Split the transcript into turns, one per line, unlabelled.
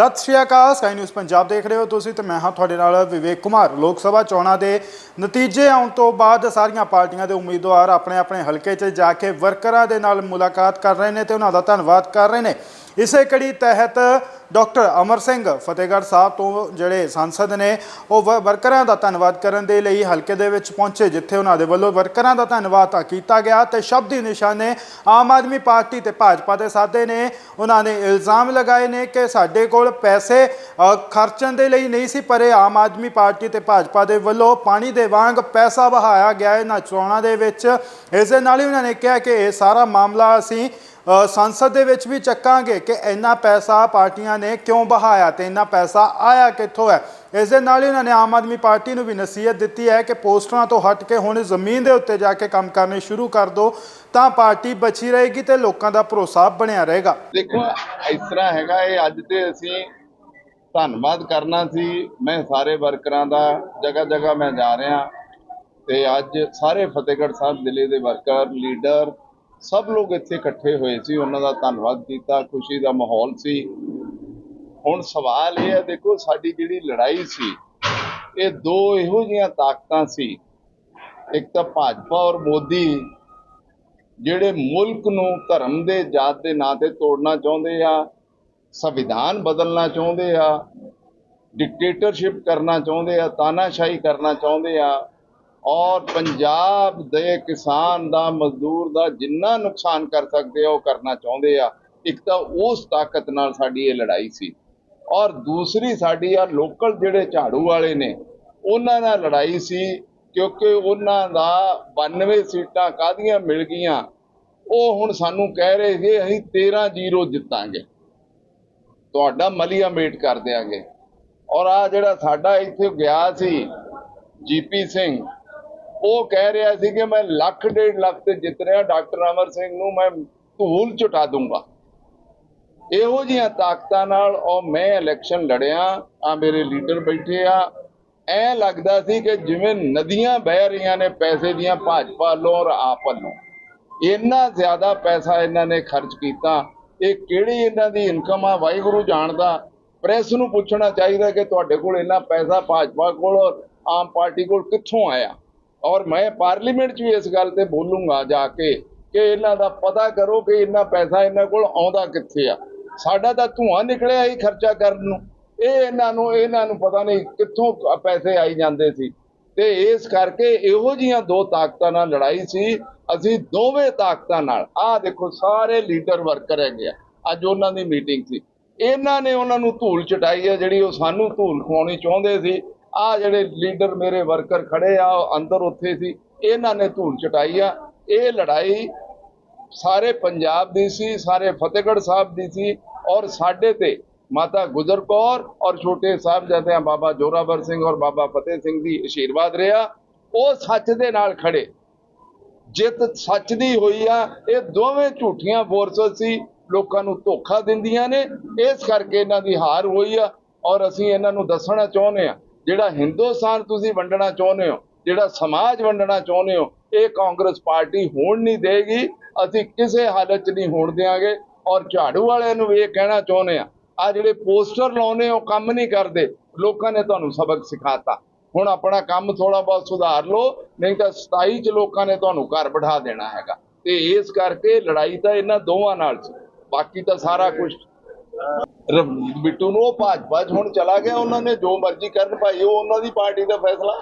ਸਤਿ ਸ਼੍ਰੀ ਅਕਾਲ ਸਕਾਈ ਨਿਊਜ਼ ਪੰਜਾਬ ਦੇਖ ਰਹੇ ਹੋ ਤੁਸੀਂ ਤੇ ਮੈਂ ਹਾਂ ਤੁਹਾਡੇ ਨਾਲ ਵਿਵੇਕ ਕੁਮਾਰ। ਲੋਕ ਸਭਾ ਚੋਣਾਂ ਦੇ ਨਤੀਜੇ ਆਉਣ ਤੋਂ ਬਾਅਦ ਸਾਰੀਆਂ ਪਾਰਟੀਆਂ ਦੇ ਉਮੀਦਵਾਰ ਆਪਣੇ ਆਪਣੇ ਹਲਕੇ 'ਚ ਜਾ ਕੇ ਵਰਕਰਾਂ ਦੇ ਨਾਲ ਮੁਲਾਕਾਤ ਕਰ ਰਹੇ ਨੇ ਤੇ ਉਹਨਾਂ ਦਾ ਧੰਨਵਾਦ ਕਰ ਰਹੇ ਨੇ। ਇਸੇ ਕੜੀ ਤਹਿਤ ਡਾਕਟਰ ਅਮਰ ਸਿੰਘ ਫਤਿਹਗੜ੍ਹ ਸਾਹਿਬ ਤੋਂ ਜਿਹੜੇ ਸੰਸਦ ਨੇ, ਉਹ ਵ- ਵਰਕਰਾਂ ਦਾ ਧੰਨਵਾਦ ਕਰਨ ਦੇ ਲਈ ਹਲਕੇ ਦੇ ਵਿੱਚ ਪਹੁੰਚੇ, ਜਿੱਥੇ ਉਹਨਾਂ ਦੇ ਵੱਲੋਂ ਵਰਕਰਾਂ ਦਾ ਧੰਨਵਾਦ ਤਾਂ ਕੀਤਾ ਗਿਆ ਤੇ ਸ਼ਬਦੀ ਨਿਸ਼ਾਨੇ ਆਮ ਆਦਮੀ ਪਾਰਟੀ ਤੇ ਭਾਜਪਾ ਦੇ ਸਾਧੇ ਨੇ। ਉਹਨਾਂ ਨੇ ਇਲਜ਼ਾਮ ਲਗਾਏ ਨੇ ਕਿ ਸਾਡੇ ਕੋਲ ਪੈਸੇ ਖਰਚਣ ਦੇ ਲਈ ਨਹੀਂ ਸੀ, ਪਰ ਇਹ ਆਮ ਆਦਮੀ ਪਾਰਟੀ ਤੇ ਭਾਜਪਾ ਦੇ ਵੱਲੋਂ ਪਾਣੀ ਦੇ ਵਾਂਗ ਪੈਸਾ ਵਹਾਇਆ ਗਿਆ ਇਹਨਾਂ ਚੋਣਾਂ ਦੇ ਵਿੱਚ। ਇਸ ਦੇ ਨਾਲ ਹੀ ਉਹਨਾਂ ਨੇ ਕਿਹਾ ਕਿ ਇਹ ਸਾਰਾ ਮਾਮਲਾ ਅਸੀਂ ਸੰਸਦ ਦੇ ਵਿੱਚ ਵੀ ਚੱਕਾਂਗੇ ਕਿ ਇੰਨਾ ਪੈਸਾ ਪਾਰਟੀਆਂ ਨੇ ਕਿਉਂ ਬਹਾਇਆ ਤੇ ਇੰਨਾ ਪੈਸਾ ਆਇਆ ਕਿੱਥੋਂ ਹੈ। ਇਸ ਦੇ ਨਾਲ ਹੀ ਉਹਨਾਂ ਨੇ ਆਮ ਆਦਮੀ ਪਾਰਟੀ ਨੂੰ ਵੀ ਨਸੀਹਤ ਦਿੱਤੀ ਹੈ ਕਿ ਪੋਸਟਰਾਂ ਤੋਂ ਹਟ ਕੇ ਹੁਣ ਜ਼ਮੀਨ ਦੇ ਉੱਤੇ ਜਾ ਕੇ ਕੰਮ ਕਰਨੇ ਸ਼ੁਰੂ ਕਰ ਦਿਓ ਤਾਂ ਪਾਰਟੀ ਬਚੀ ਰਹੇਗੀ ਤੇ ਲੋਕਾਂ ਦਾ ਭਰੋਸਾ ਬਣਿਆ ਰਹੇਗਾ।
ਦੇਖੋ, ਇਸ ਤਰ੍ਹਾਂ ਹੈਗਾ, ਇਹ ਅੱਜ ਤੇ ਅਸੀਂ ਧੰਨਵਾਦ ਕਰਨਾ ਸੀ। ਮੈਂ ਸਾਰੇ ਵਰਕਰਾਂ ਦਾ ਜਗ੍ਹਾ ਜਗ੍ਹਾ ਮੈਂ ਜਾ ਰਿਹਾ। ਤੇ ਅੱਜ ਸਾਰੇ ਫਤਿਹਗੜ੍ਹ ਸਾਹਿਬ ਜ਼ਿਲ੍ਹੇ ਦੇ ਵਰਕਰ, ਲੀਡਰ ਸਭ ਲੋਕ ਇੱਥੇ ਇਕੱਠੇ ਹੋਏ ਸੀ, ਉਹਨਾਂ ਦਾ ਧੰਨਵਾਦ ਕੀਤਾ, ਖੁਸ਼ੀ ਦਾ ਮਾਹੌਲ ਸੀ। ਹੁਣ ਸਵਾਲ ਇਹ ਹੈ, ਦੇਖੋ ਸਾਡੀ ਜਿਹੜੀ ਲੜਾਈ ਸੀ, ਇਹ ਦੋ ਇਹੋ ਜਿਹੀਆਂ ਤਾਕਤਾਂ ਸੀ। ਇੱਕ ਤਾਂ ਭਾਜਪਾ ਔਰ ਮੋਦੀ, ਜਿਹੜੇ ਮੁਲਕ ਨੂੰ ਧਰਮ ਦੇ ਜਾਤ ਦੇ ਨਾਂ ਤੇ ਤੋੜਨਾ ਚਾਹੁੰਦੇ ਆ, ਸੰਵਿਧਾਨ ਬਦਲਣਾ ਚਾਹੁੰਦੇ ਆ ਡਿਕਟੇਟਰਸ਼ਿਪ ਕਰਨਾ ਚਾਹੁੰਦੇ ਆ, ਤਾਨਾਸ਼ਾਹੀ ਕਰਨਾ ਚਾਹੁੰਦੇ ਆ ਔਰ ਪੰਜਾਬ ਦੇ ਕਿਸਾਨ ਦਾ, ਮਜ਼ਦੂਰ ਦਾ ਜਿੰਨਾ ਨੁਕਸਾਨ ਕਰ ਸਕਦੇ ਆ, ਉਹ ਕਰਨਾ ਚਾਹੁੰਦੇ ਆ। ਇੱਕ ਤਾਂ ਉਸ ਤਾਕਤ ਨਾਲ ਸਾਡੀ ਇਹ ਲੜਾਈ ਸੀ। ਔਰ ਦੂਸਰੀ ਸਾਡੀ ਆ ਲੋਕਲ ਜਿਹੜੇ ਝਾੜੂ ਵਾਲੇ ਨੇ, ਉਹਨਾਂ ਨਾਲ ਲੜਾਈ ਸੀ, ਕਿਉਂਕਿ ਉਹਨਾਂ ਦਾ 92 ਸੀਟਾਂ ਕਾਹਦੀਆਂ ਮਿਲ ਗਈਆਂ, ਉਹ ਹੁਣ ਸਾਨੂੰ ਕਹਿ ਰਹੇ ਸੀ, ਅਸੀਂ 13-0 ਜਿੱਤਾਂਗੇ। ਤੁਹਾਡਾ ਮਲੀਆ ਮੇਟ ਕਰ ਦਿਆਂਗੇ। ਔਰ ਆ ਜਿਹੜਾ ਸਾਡਾ ਇੱਥੇ ਗਿਆ ਸੀ, ਜੀਪੀ ਸਿੰਘ ਉਹ ਕਹਿ ਰਿਹਾ ਸੀ ਕਿ ਮੈਂ ਲੱਖ ਡੇਢ ਲੱਖ ਤੇ ਜਿੱਤ ਰਿਹਾ, ਡਾਕਟਰ ਅਮਰ ਸਿੰਘ ਨੂੰ ਮੈਂ ਧੂਲ ਚੁਟਾ ਦੂੰਗਾ। ਇਹੋ ਜਿਹੀਆਂ ਤਾਕਤਾਂ ਨਾਲ ਉਹ ਮੈਂ ਇਲੈਕਸ਼ਨ ਲੜਿਆ, ਆ ਮੇਰੇ ਲੀਡਰ ਬੈਠੇ ਆ। ਐ ਲੱਗਦਾ ਸੀ ਕਿ ਜਿਵੇਂ ਨਦੀਆਂ ਵਹਿ ਰਹੀਆਂ ਨੇ ਪੈਸੇ ਦੀਆਂ ਭਾਜਪਾ ਵੱਲੋਂ ਔਰ ਆਪ ਵੱਲੋਂ। ਇੰਨਾ ਜ਼ਿਆਦਾ ਪੈਸਾ ਇਹਨਾਂ ਨੇ ਖਰਚ ਕੀਤਾ। ਇਹ ਕਿਹੜੀ ਇਹਨਾਂ ਦੀ ਇਨਕਮ ਆ? ਵਾਹਿਗੁਰੂ ਜਾਣਦਾ। ਪ੍ਰੈਸ ਨੂੰ ਪੁੱਛਣਾ ਚਾਹੀਦਾ ਕਿ ਤੁਹਾਡੇ ਕੋਲ ਇੰਨਾ ਪੈਸਾ ਭਾਜਪਾ ਕੋਲ ਔਰ ਆਮ ਪਾਰਟੀ ਕੋਲ ਕਿੱਥੋਂ ਆਇਆ? ਔਰ ਮੈਂ ਪਾਰਲੀਮੈਂਟ 'ਚ ਵੀ ਇਸ ਗੱਲ ਤੇ ਬੋਲੂੰਗਾ ਜਾ ਕੇ ਕਿ ਇਹਨਾਂ ਦਾ ਪਤਾ ਕਰੋ ਕਿ ਇੰਨਾ ਪੈਸਾ ਇਹਨਾਂ ਕੋਲ ਆਉਂਦਾ ਕਿੱਥੇ ਆ। ਸਾਡਾ ਤਾਂ ਧੂਆਂ ਨਿਕਲਿਆ ਹੀ ਖਰਚਾ ਕਰਨ ਨੂੰ। ਇਹ ਇਹਨਾਂ ਨੂੰ ਇਹਨਾਂ ਨੂੰ ਪਤਾ ਨਹੀਂ ਕਿੱਥੋਂ ਪੈਸੇ ਆਈ ਜਾਂਦੇ ਸੀ। ਤੇ ਇਸ ਕਰਕੇ ਇਹੋ ਜੀਆਂ ਦੋ ਤਾਕਤਾਂ ਨਾਲ ਲੜਾਈ ਸੀ। ਅਸੀਂ ਦੋਵੇਂ ਤਾਕਤਾਂ ਨਾਲ, ਆਹ ਦੇਖੋ ਸਾਰੇ ਲੀਡਰ ਵਰਕਰ ਹੈਗੇ ਆ। ਅੱਜ ਉਹਨਾਂ ਦੀ ਮੀਟਿੰਗ ਸੀ। ਇਹਨਾਂ ਨੇ ਉਹਨਾਂ ਨੂੰ ਧੂਲ ਚਟਾਈ ਹੈ, ਜਿਹੜੀ ਉਹ ਸਾਨੂੰ ਧੂਲ ਖਵਾਉਣੀ ਚਾਹੁੰਦੇ ਸੀ। ਆਹ ਜਿਹੜੇ ਲੀਡਰ ਮੇਰੇ ਵਰਕਰ ਖੜੇ ਆ, ਉਹ ਅੰਦਰ ਉੱਥੇ ਸੀ, ਇਹਨਾਂ ਨੇ ਧੂਲ ਚਟਾਈ ਆ। ਇਹ ਲੜਾਈ ਸਾਰੇ ਪੰਜਾਬ ਦੀ ਸੀ, ਸਾਰੇ ਫਤਿਹਗੜ੍ਹ ਸਾਹਿਬ ਦੀ ਸੀ ਔਰ ਸਾਡੇ ਤੇ ਮਾਤਾ ਗੁਜਰ ਕੌਰ ਔਰ ਛੋਟੇ ਸਾਹਿਬਜ਼ਾਦਿਆਂ ਬਾਬਾ ਜੋਰਾਵਰ ਸਿੰਘ ਔਰ ਬਾਬਾ ਫਤਿਹ ਸਿੰਘ ਦੀ ਆਸ਼ੀਰਵਾਦ ਰਿਹਾ। ਉਹ ਸੱਚ ਦੇ ਨਾਲ ਖੜੇ। ਜਿੱਤ ਸੱਚ ਦੀ ਹੋਈ ਆ। ਇਹ ਦੋਵੇਂ ਝੂਠੀਆਂ ਫੋਰਸਸ ਸੀ, ਲੋਕਾਂ ਨੂੰ ਧੋਖਾ ਦਿੰਦੀਆਂ ਨੇ। ਇਸ ਕਰਕੇ ਇਹਨਾਂ ਦੀ ਹਾਰ ਹੋਈ ਆ ਔਰ ਅਸੀਂ ਇਹਨਾਂ ਨੂੰ ਦੱਸਣਾ ਚਾਹੁੰਦੇ ਆ ਜਿਹੜਾ ਹਿੰਦੁਸਤਾਨ ਤੁਸੀਂ ਵੰਡਣਾ ਚਾਹੁੰਦੇ ਹੋ, ਜਿਹੜਾ ਸਮਾਜ ਵੰਡਣਾ ਚਾਹੁੰਦੇ ਹੋ, ਇਹ ਕਾਂਗਰਸ ਪਾਰਟੀ ਹੋਣ ਨਹੀਂ ਦੇਗੀ, ਅਸੀਂ ਕਿਸੇ ਹਾਲਤ 'ਚ ਨਹੀਂ ਹੋਣ ਦਿਆਂਗੇ। ਔਰ ਝਾੜੂ ਵਾਲਿਆਂ ਨੂੰ ਵੀ ਇਹ ਕਹਿਣਾ ਚਾਹੁੰਦੇ ਆ ਆ ਜਿਹੜੇ ਪੋਸਟਰ ਲਾਉਨੇ ਉਹ ਕੰਮ ਨਹੀਂ ਕਰਦੇ, ਲੋਕਾਂ ਨੇ ਤੁਹਾਨੂੰ ਸਬਕ ਸਿਖਾਤਾ। ਹੁਣ ਆਪਣਾ ਕੰਮ ਥੋੜਾ ਬਹੁਤ ਸੁਧਾਰ ਲਓ, ਨਹੀਂ ਤਾਂ 27 ਚ ਲੋਕਾਂ ਨੇ ਤੁਹਾਨੂੰ ਘਰ ਬਿਠਾ ਦੇਣਾ ਹੈਗਾ। ਤੇ ਇਸ ਕਰਕੇ ਲੜਾਈ ਤਾਂ ਇਹਨਾਂ ਦੋਵਾਂ ਨਾਲ ਸੀ, ਬਾਕੀ ਤਾਂ ਸਾਰਾ ਕੁਝ ਬਿੱਟੂ ਨੂੰ ਉਹ ਭਾਜਪਾ 'ਚ ਹੁਣ ਚਲਾ ਗਿਆ, ਉਹਨਾਂ ਨੇ ਜੋ ਮਰਜ਼ੀ ਕਰਨ ਭਾਈ, ਉਹ ਉਹਨਾਂ ਦੀ ਪਾਰਟੀ ਦਾ ਫੈਸਲਾ।